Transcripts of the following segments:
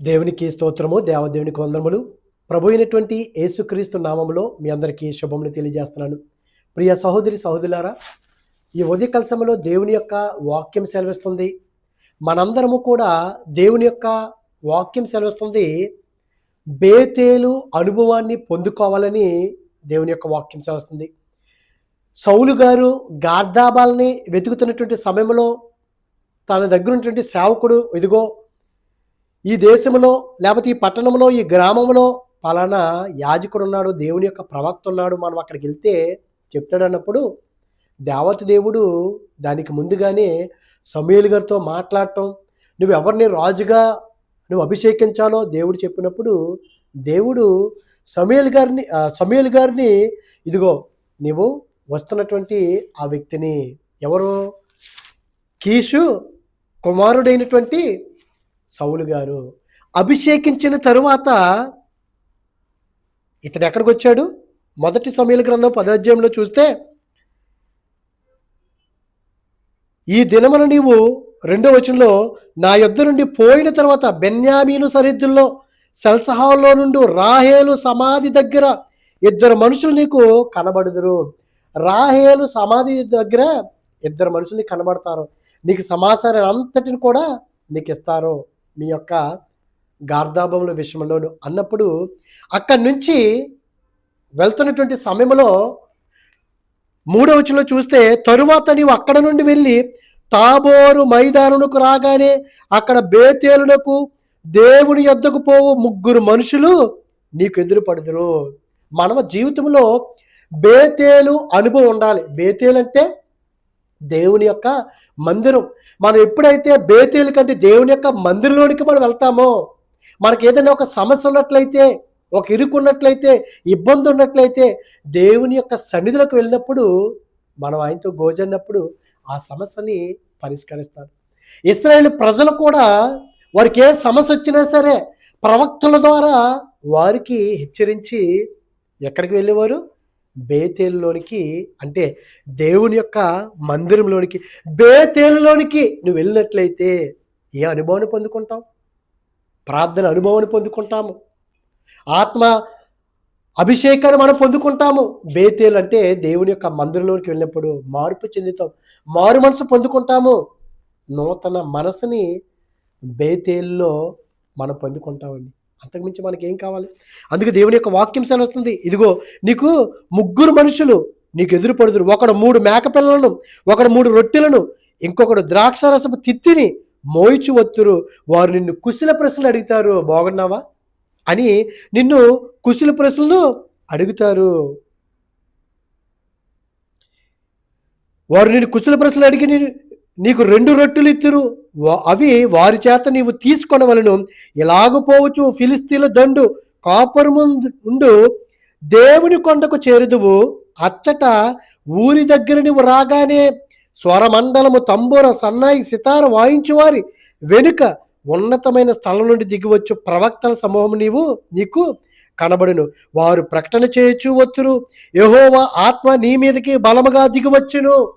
దేవునికి స్తోత్రము దేవదేవునికి వందనములు ప్రభు అయినటువంటి యేసుక్రీస్తు నామములో మీ అందరికీ శుభములు తెలియజేస్తున్నాను. ప్రియ సహోదరి సహోదరులారా ఈ ఉదయ సమయంలో దేవుని యొక్క వాక్యం సెలవిస్తుంది. మనందరము కూడా దేవుని యొక్క వాక్యం సెలవిస్తుంది. బేతేలు అనుభవాన్ని పొందుకోవాలని దేవుని యొక్క వాక్యం సెలవిస్తుంది. సౌలు గారు గార్దాబాల్ని వెతుకుతున్నటువంటి సమయంలో తన దగ్గర ఉన్నటువంటి సేవకుడు ఇదిగో ఈ దేశంలో లేకపోతే ఈ పట్టణంలో ఈ గ్రామంలో పలానా యాజకుడు ఉన్నాడు దేవుని యొక్క ప్రవక్త ఉన్నాడు మనం అక్కడికి వెళ్తే చెప్తాడన్నప్పుడు దేవత దేవుడు దానికి ముందుగానే సమీల్ గారితో మాట్లాడటం నువ్వు ఎవరిని రాజుగా నువ్వు అభిషేకించాలో దేవుడు చెప్పినప్పుడు దేవుడు సమీల్ గారిని సమీల్ గారిని ఇదిగో నీవు వస్తున్నటువంటి ఆ వ్యక్తిని ఎవరు? కీషు కుమారుడైనటువంటి సౌలు గారు అభిషేకించిన తరువాత ఇతడు ఎక్కడికి వచ్చాడు? మొదటి సమయాల గ్రంథం పదాధ్యాయంలో చూస్తే ఈ దినమున నీవు రెండో వచనంలో నా యుద్ధ నుండి పోయిన తర్వాత బెన్యామీను సరిహద్దుల్లో సెల్సహాల్లో నుండి రాహేలు సమాధి దగ్గర ఇద్దరు మనుషులు నీకు కనబడుదురు. రాహేలు సమాధి దగ్గర ఇద్దరు మనుషులు నీకు కనబడతారు. నీకు సమాచారం అంతటిని కూడా నీకు ఇస్తారు. మీ యొక్క గార్ధాభముల విషయంలోను అన్నప్పుడు అక్కడి నుంచి వెళ్తున్నటువంటి సమయంలో మూడవ వచనంలో చూస్తే తరువాత నీవు అక్కడ నుండి వెళ్ళి తాబోరు మైదానునకు రాగానే అక్కడ బేతేలునకు దేవుని యొద్దకు పోవు ముగ్గురు మనుషులు నీకు ఎదురుపడుదురు. మనమ జీవితంలో బేతేలు అనుభవం ఉండాలి. బేతేలు అంటే దేవుని యొక్క మందిరం. మనం ఎప్పుడైతే బేతేలు కంటే దేవుని యొక్క మందిరంలోనికి మనం వెళ్తామో మనకి ఏదైనా ఒక సమస్య ఉన్నట్లయితే ఒక ఇరుకు ఉన్నట్లయితే ఇబ్బంది ఉన్నట్లయితే దేవుని యొక్క సన్నిధిలోకి వెళ్ళినప్పుడు మనం ఆయనతో గోజన్నప్పుడు ఆ సమస్యని పరిష్కరిస్తాడు ఇస్రాయేల్ ప్రజలు కూడా వారికి ఏ సమస్య వచ్చినా సరే ప్రవక్తల ద్వారా వారికి హెచ్చరించి ఎక్కడికి వెళ్ళేవారు? బేతేలులోనికి అంటే దేవుని యొక్క మందిరంలోనికి బేతేలులోనికి నువ్వు వెళ్ళినట్లయితే ఏ అనుభవాన్ని పొందుకుంటాం? ప్రార్థన అనుభవాన్ని పొందుకుంటాము. ఆత్మ అభిషేకాన్ని మనం పొందుకుంటాము. బేతేలు అంటే దేవుని యొక్క మందిరంలోకి వెళ్ళినప్పుడు మార్పు చెందుతాం. మారు మనసు పొందుకుంటాము. నూతన మనసుని బేతేల్లో మనం పొందుకుంటామండి. అంతకుమించి మనకి ఏం కావాలి? అందుకే దేవుని యొక్క వాక్యం సెలవుస్తుంది ఇదిగో నీకు ముగ్గురు మనుషులు నీకు ఎదురు పడుతురు ఒకడు మూడు మేకపిల్లలను ఒకడు మూడు రొట్టెలను ఇంకొకడు ద్రాక్షారసపు తిత్తిని మోయిచు వత్తురు. వారు నిన్ను కుశల ప్రశ్నలు అడుగుతారు. బాగున్నావా? అని నిన్ను కుశల ప్రశ్నలు అడుగుతారు. వారు నిన్ను కుశల ప్రశ్నలు అడిగి నీకు రెండు రొట్టెలు ఇత్తురు. అవి వారి చేత నీవు తీసుకొనవలను. ఇలాగపోవచ్చు ఫిలిస్తీన్ల దండు కాపురముందు ఉండు. దేవుని కొండకు చేరుదువు. అచ్చట ఊరి దగ్గర నువ్వు రాగానే స్వరమండలము తంబూర సన్నాయి సితార వాయించువారి. వెనుక ఉన్నతమైన స్థలం నుండి దిగివచ్చు ప్రవక్తల సమూహం నీవు నీకు కనబడును. వారు ప్రకటన చేయొచ్చు వచ్చును యహోవా ఆత్మ నీ మీదకి బలముగా దిగివచ్చును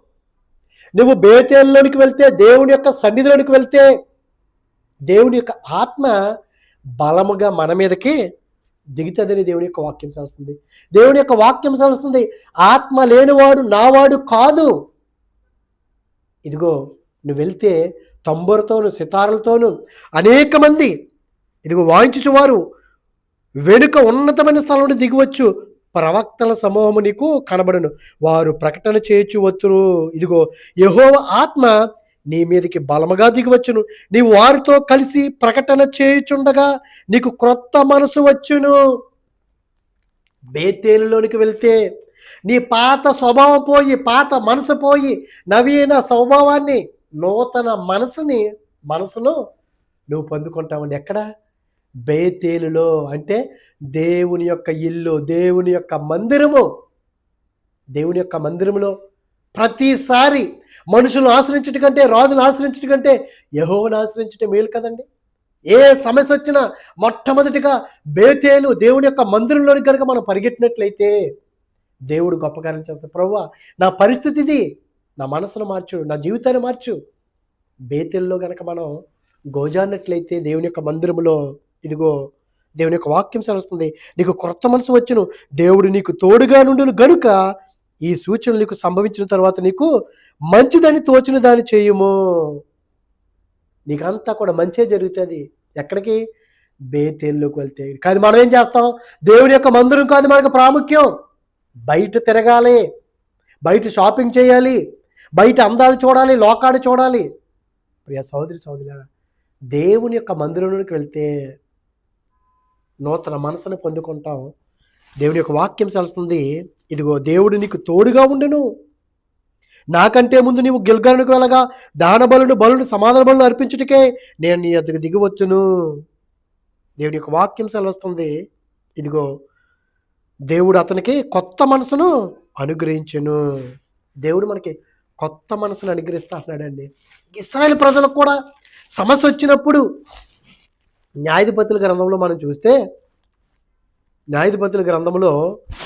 నువ్వు బేతేల్లోనికి వెళ్తే దేవుని యొక్క సన్నిధిలోనికి వెళ్తే దేవుని యొక్క ఆత్మ బలముగా మన మీదకి దిగుతుందని దేవుని యొక్క వాక్యం సెలవుస్తుంది దేవుని యొక్క వాక్యం సెలవుస్తుంది ఆత్మ లేనివాడు నావాడు కాదు. ఇదిగో నువ్వు వెళ్తే తంబురతోను సితారులతోనూ అనేక మంది ఇదిగో వాయించుచువారు వెనుక ఉన్నతమైన స్థలంలో దిగవచ్చు. ప్రవక్తల సమూహము నీకు కనబడును. వారు ప్రకటన చేయొచ్చు వచ్చును ఇదిగో యహోవ ఆత్మ నీ మీదకి బలముగా దిగివచ్చును. నీవు వారితో కలిసి ప్రకటన చేయుచుండగా నీకు క్రొత్త మనసు వచ్చును. బేతేలులోనికి వెళ్తే నీ పాత స్వభావం పోయి పాత మనసు పోయి నవీన స్వభావాన్ని నూతన మనసుని మనసును నువ్వు పొందుకుంటావండి ఎక్కడ? బేతేలులో అంటే దేవుని యొక్క ఇల్లు దేవుని యొక్క మందిరము. దేవుని యొక్క మందిరములో ప్రతిసారి మనుషులను ఆశ్రయించటం కంటే రాజును ఆశ్రయించటం కంటే యహోవను ఆశ్రయించటం మేలు కదండి. ఏ సమస్య వచ్చినా మొట్టమొదటిగా బేతేలు దేవుని యొక్క మందిరంలోని కనుక మనం పరిగెట్టినట్లయితే దేవుడు గొప్ప కార్యం చేస్తాడు. ప్రవ్వా నా పరిస్థితి ఇది నా మనసును మార్చు నా జీవితాన్ని మార్చు. బేతెల్లో కనుక మనం గోజాన్నట్లయితే దేవుని యొక్క మందిరములో ఇదిగో దేవుని యొక్క వాక్యం సెలవుస్తుంది. నీకు క్రొత్త మనసు వచ్చును. దేవుడు నీకు తోడుగా నుండును గనుక ఈ సూచనలు నీకు సంభవించిన తర్వాత నీకు మంచిదని తోచిన దాన్ని చేయము. నీకంతా కూడా మంచే జరుగుతుంది. ఎక్కడికి? బేతేల్లోకి వెళ్తే. కానీ మనం ఏం చేస్తాం? దేవుని యొక్క మందిరం కాదు మనకు ప్రాముఖ్యం. బయట తిరగాలి. బయట షాపింగ్ చేయాలి. బయట అందాలు చూడాలి. లోకాలు చూడాలి. ప్రియ సోదరి సోదరి దేవుని యొక్క మందిరంలోకి వెళ్తే నూతన మనసును పొందుకుంటాం. దేవుని యొక్క వాక్యం సెలుస్తుంది ఇదిగో దేవుడు నీకు తోడుగా ఉండెను. నాకంటే ముందు నీవు గిల్గరణకు వెళ్ళగా దాన బలును బలును సమాధాన బలును అర్పించుటకే నేను నీ అద్దకు దిగివచ్చును దేవుని యొక్క వాక్యం సెలవుస్తుంది ఇదిగో దేవుడు అతనికి కొత్త మనసును అనుగ్రహించును. దేవుడు మనకి కొత్త మనసును అనుగ్రహిస్తా అంటున్నాడండి. ఇస్రాయల్ ప్రజలకు కూడా సమస్య వచ్చినప్పుడు న్యాయాధిపతుల గ్రంథంలో మనం చూస్తే న్యాయాధిపతుల గ్రంథంలో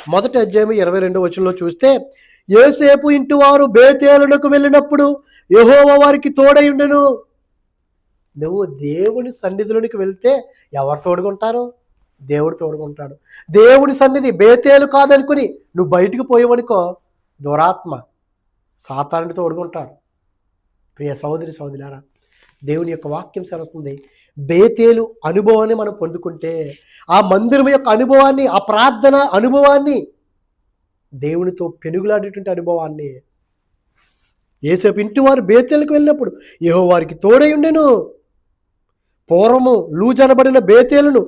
మొదటి అధ్యాయం ఇరవై రెండో వచనంలో చూస్తే ఏసేపు ఇంటి వారు బేతేలునకు వెళ్ళినప్పుడు యహోవ వారికి తోడై ఉండను. నువ్వు దేవుని సన్నిధిలోనికి వెళ్తే ఎవరు తోడుకుంటారు దేవుడు తోడుకుంటాడు దేవుని సన్నిధి బేతేలు కాదనుకుని నువ్వు బయటికి పోయేవనుకో దురాత్మ సాతానుడి తోడుకుంటాడు ప్రియ సోదరి సహోదరులారా దేవుని యొక్క వాక్యం సెలవుస్తుంది బేతేలు అనుభవాన్ని మనం పొందుకుంటే ఆ మందిరం యొక్క అనుభవాన్ని ఆ ప్రార్థన అనుభవాన్ని దేవునితో పెనుగులాడేటువంటి అనుభవాన్ని. ఏసేపు ఇంటి వారు బేతేలకు వెళ్ళినప్పుడు ఏహో వారికి తోడై ఉండెను. పూర్వము లూజనబడిన బేతేలను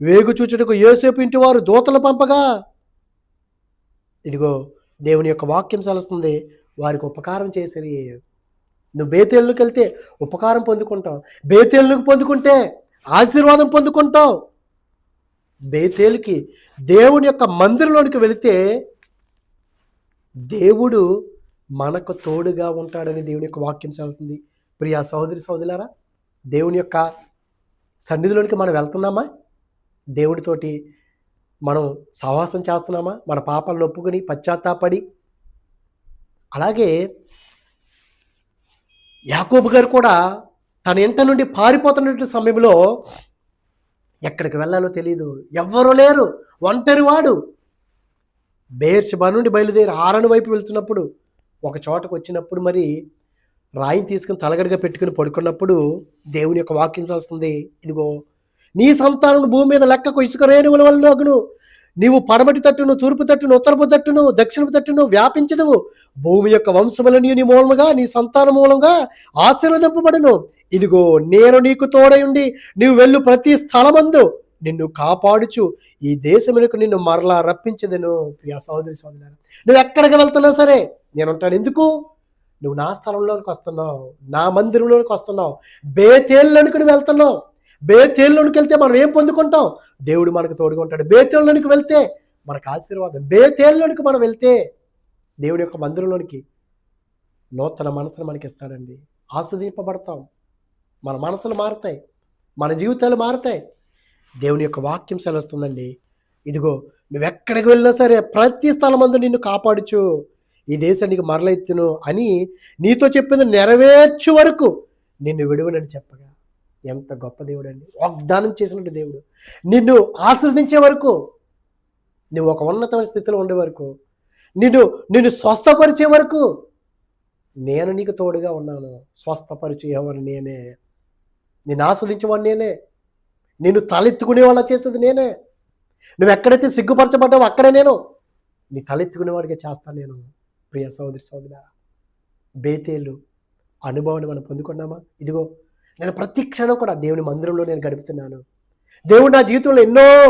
వేగు చూచుటకు ఏసేపు ఇంటి వారు దూతలు పంపగా ఇదిగో దేవుని యొక్క వాక్యం సెలవుస్తుంది వారికి ఉపకారం చేసేది నువ్వు బేతేళ్ళకి వెళ్తే ఉపకారం పొందుకుంటావు. బేతేళ్ళకి పొందుకుంటే ఆశీర్వాదం పొందుకుంటావు. బేతేలుకి దేవుని యొక్క మందిరంలోనికి వెళితే దేవుడు మనకు తోడుగా ఉంటాడని దేవుని యొక్క వాక్యం ఇప్పుడు ప్రియా సహోదరి సహోదరులారా దేవుని యొక్క సన్నిధిలోనికి మనం వెళ్తున్నామా? దేవుడితోటి మనం సహవాసం చేస్తున్నామా? మన పాపాలను ఒప్పుకొని పశ్చాత్తాపడి అలాగే యాకోబు గారు కూడా తన ఇంట నుండి పారిపోతున్నటువంటి సమయంలో ఎక్కడికి వెళ్ళాలో తెలియదు ఎవ్వరూ లేరు. ఒంటరి వాడు. బేర్షబా నుండి బయలుదేరి ఆరణ వైపు వెళ్తున్నప్పుడు ఒక చోటకు వచ్చినప్పుడు మరి రాయిని తీసుకుని తలగడగా పెట్టుకుని పడుకున్నప్పుడు దేవుని యొక్క వాక్యం చూస్తుంది. ఇదిగో నీ సంతానం భూమి మీద లెక్కకు ఇసుక రేణువుల వలనగును. నీవు పడమటి తట్టును తూర్పు తట్టును ఉత్తరపు తట్టును దక్షిణపు తట్టును వ్యాపించదువు. భూమి యొక్క వంశములని నీ మూలముగా నీ సంతాన మూలంగా ఆశీర్వదింపబడును. ఇదిగో నేను నీకు తోడై ఉండి నీవు వెళ్ళు ప్రతి స్థలమందు. నిన్ను కాపాడుచు. ఈ దేశమునకు నిన్ను మరలా రప్పించదను ప్రియా సోదరి సోదరు నువ్వు ఎక్కడికి వెళ్తున్నా సరే నేను ఉంటాను ఎందుకు? నువ్వు నా స్థలంలోకి వస్తున్నావు నా మందిరంలోకి వస్తున్నావు బేతేళ్ళనుకుని వెళ్తున్నావు. బేతేళ్ళలోనికి వెళ్తే మనం ఏం పొందుకుంటాం? దేవుడు మనకు తోడుగా ఉంటాడు. బేతేళ్ళలోనికి వెళ్తే మనకు ఆశీర్వాదం. బేతేళ్ళలోనికి మనం వెళ్తే దేవుడి యొక్క మందిరంలోనికి నూతన మనసును మనకి ఇస్తాడండి. ఆస్వాదింపబడతాం. మన మనసులు మారుతాయి. మన జీవితాలు మారుతాయి. దేవుని యొక్క వాక్యం సెలవుస్తుందండి. ఇదిగో నువ్వు ఎక్కడికి వెళ్ళినా సరే ప్రతి స్థలమందు నిన్ను కాపాడుచు. ఈ దేశానికి మరలెత్తును అని నీతో చెప్పింది నెరవేర్చు వరకు నిన్ను విడువనని చెప్పగా ఎంత గొప్ప దేవుడు అండి వాగ్దానం చేసినట్టు దేవుడు. నిన్ను ఆశీర్వదించే వరకు నువ్వు ఒక ఉన్నతమైన స్థితిలో ఉండే వరకు నిన్ను నిన్ను స్వస్థపరిచే వరకు నేను నీకు తోడుగా ఉన్నాను. స్వస్థపరిచేవాడు నేనే. నిన్ను ఆస్వాదించేవాడు నేనే. నిన్ను తలెత్తుకునే వాళ్ళ చేసేది నేనే. నువ్వు ఎక్కడైతే సిగ్గుపరచబడ్డావు అక్కడే నేను. నీ తలెత్తుకునేవాడిగా చేస్తాను నేను. ప్రియ సోదరి సోదర బేతేలు అనుభవాన్ని మనం పొందుకున్నామా? ఇదిగో నేను ప్రతి క్షణం కూడా దేవుని మందిరంలో నేను గడుపుతున్నాను. దేవుడు నా జీవితంలో ఎన్నో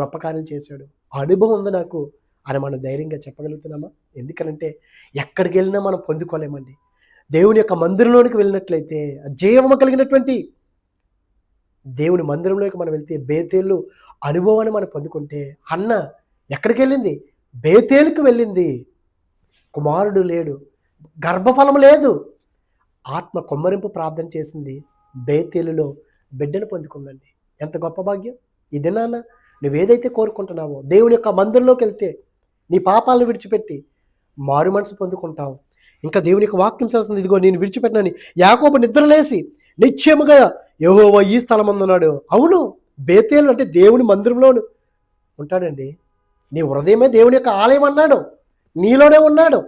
గొప్ప కార్యాలు చేశాడు. ఆ అనుభవం ఉంది నాకు. అని మనం ధైర్యంగా చెప్పగలుగుతున్నామా? ఎందుకనంటే ఎక్కడికి వెళ్ళినా మనం పొందుకోలేమండి. దేవుని యొక్క మందిరంలోనికి వెళ్ళినట్లయితే జీవము కలిగినటువంటి దేవుని మందిరంలోకి మనం వెళ్తే బేతేళ్ళు అనుభవాన్ని మనం పొందుకుంటే అన్న ఎక్కడికి వెళ్ళింది? బేతేలుకు వెళ్ళింది. కుమారుడు లేడు. గర్భఫలం లేదు. ఆత్మ కొమ్మరింపు ప్రార్థన చేసింది. బేతేలులో బిడ్డను పొందుకుందండి ఎంత గొప్ప భాగ్యం. ఇది నాన్న నువ్వేదైతే కోరుకుంటున్నావో దేవుని యొక్క మందిరంలోకి వెళ్తే నీ పాపాలను విడిచిపెట్టి మారు మనసు పొందుకుంటావు. ఇంకా దేవుని యొక్క వాక్యం చేస్తుంది ఇదిగో నేను విడిచిపెట్టినని యాకోబు నిద్రలేసి నిశ్చయముగా యెహోవా ఈ స్థలం ఉన్నాడు. అవును బేతేలు అంటే దేవుని మందిరంలోను ఉంటాడండి. నీ హృదయమే దేవుని యొక్క ఆలయం అన్నాడు. నీలోనే ఉన్నాడు.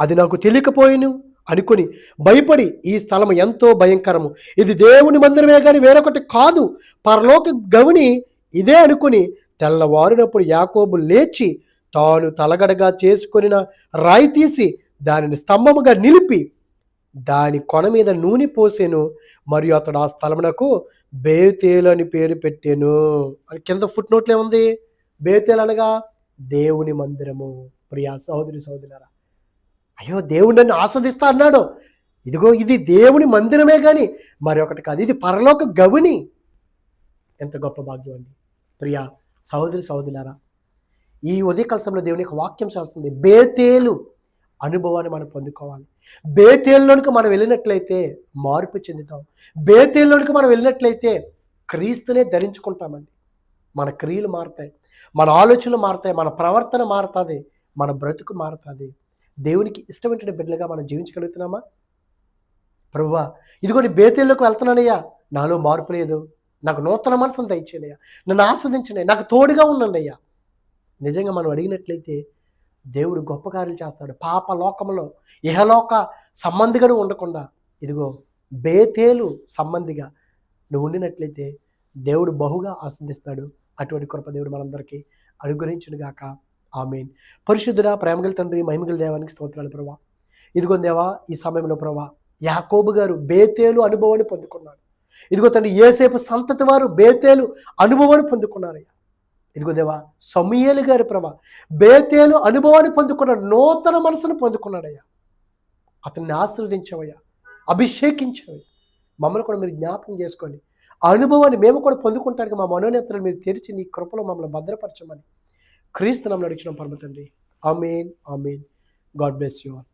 అది నాకు తెలియకపోయిను. అనుకుని భయపడి ఈ స్థలం ఎంతో భయంకరము. ఇది దేవుని మందిరమే కానీ వేరొకటి కాదు. పరలోక గవిని ఇదే అనుకుని తెల్లవారినప్పుడు యాకోబు లేచి తాను తలగడగా చేసుకొనిన రాయి తీసి దానిని స్తంభముగా నిలిపి దాని కొన మీద నూనె పోసేను. మరియు అతడు ఆ స్థలమునకు బేతేలు అని పేరు పెట్టాను. అని కింద ఫుట్ నోట్లే ఏముంది బేతేలు అనగా దేవుని మందిరము. ప్రియా సహోదరి సహోదరులారా అయ్యో దేవుడు నన్ను ఆస్వాదిస్తా అన్నాడు. ఇదిగో ఇది దేవుని మందిరమే కానీ మరి ఒకటి కాదు ఇది పరలోక గవిని. ఎంత గొప్ప భాగ్యం అండి. ప్రియా సహోదరి సహోదరులారా ఈ ఉదయకాల సమయంలో దేవుని యొక్క వాక్యం చేస్తుంది బేతేలు అనుభవాన్ని మనం పొందుకోవాలి. బేతేల్లోనికి మనం వెళ్ళినట్లయితే మార్పు చెందుతాం. బేతేల్లోనికి మనం వెళ్ళినట్లయితే క్రీస్తునే ధరించుకుంటామండి. మన క్రియలు మారుతాయి మన ఆలోచనలు మారుతాయి మన ప్రవర్తన మారుతుంది మన బ్రతుకు మారుతుంది. దేవునికి ఇష్టమైన బిడ్డలుగా మనం జీవించగలుగుతున్నామా? ప్రభువా ఇదిగోని బేతేల్లోకి వెళ్తున్నానయ్యా. నాలో మార్పు లేదు. నాకు నూతన మనసును దయచేయనయ్యా. నన్ను ఆస్వాదించనయ్యా. నాకు తోడుగా ఉండండి అయ్యా నిజంగా మనం అడిగినట్లయితే దేవుడు గొప్ప కార్యం చేస్తాడు. పాప లోకంలో ఇహలోక సంబంధిగాను ఉండకుండా. ఇదిగో బేతేలు సంబంధిగా నువ్వు ఉండినట్లయితే దేవుడు బహుగా ఆస్వాదిస్తాడు. అటువంటి కృప దేవుడు మనందరికీ అనుగ్రహించును గాక ఆమెన్. పరిశుద్ధుడా ప్రేమగల తండ్రి మహిమగల దేవానికి స్తోత్రాలు ప్రభా. ఇదిగో దేవా ఈ సమయంలో ప్రభా యాకోబు గారు బేతేలు అనుభవాన్ని పొందుకున్నాడు ఇదిగో తండ్రి ఏసేపు సంతతి వారు బేతేలు అనుభవాన్ని పొందుకున్నారయ్యా ఇదిగో దేవా సమూయేలు గారి ప్రభా బేతేలు అనుభవాన్ని పొందుకున్నాడు నూతన మనసును పొందుకున్నాడయ్యా అతన్ని ఆశీర్వదించవయ్యా అభిషేకించవయ్యా. మమ్మల్ని కూడా మీరు జ్ఞాపకం చేసుకోండి. ఆ అనుభవాన్ని మేము కూడా పొందుకుంటానికి మా మనోనేతలు మీరు తెరిచి నీ కృపలో మమ్మల్ని భద్రపరచమని క్రీస్తు నడిచిన అడిగిన పరమ తండ్రి. Amen amen. God bless you all.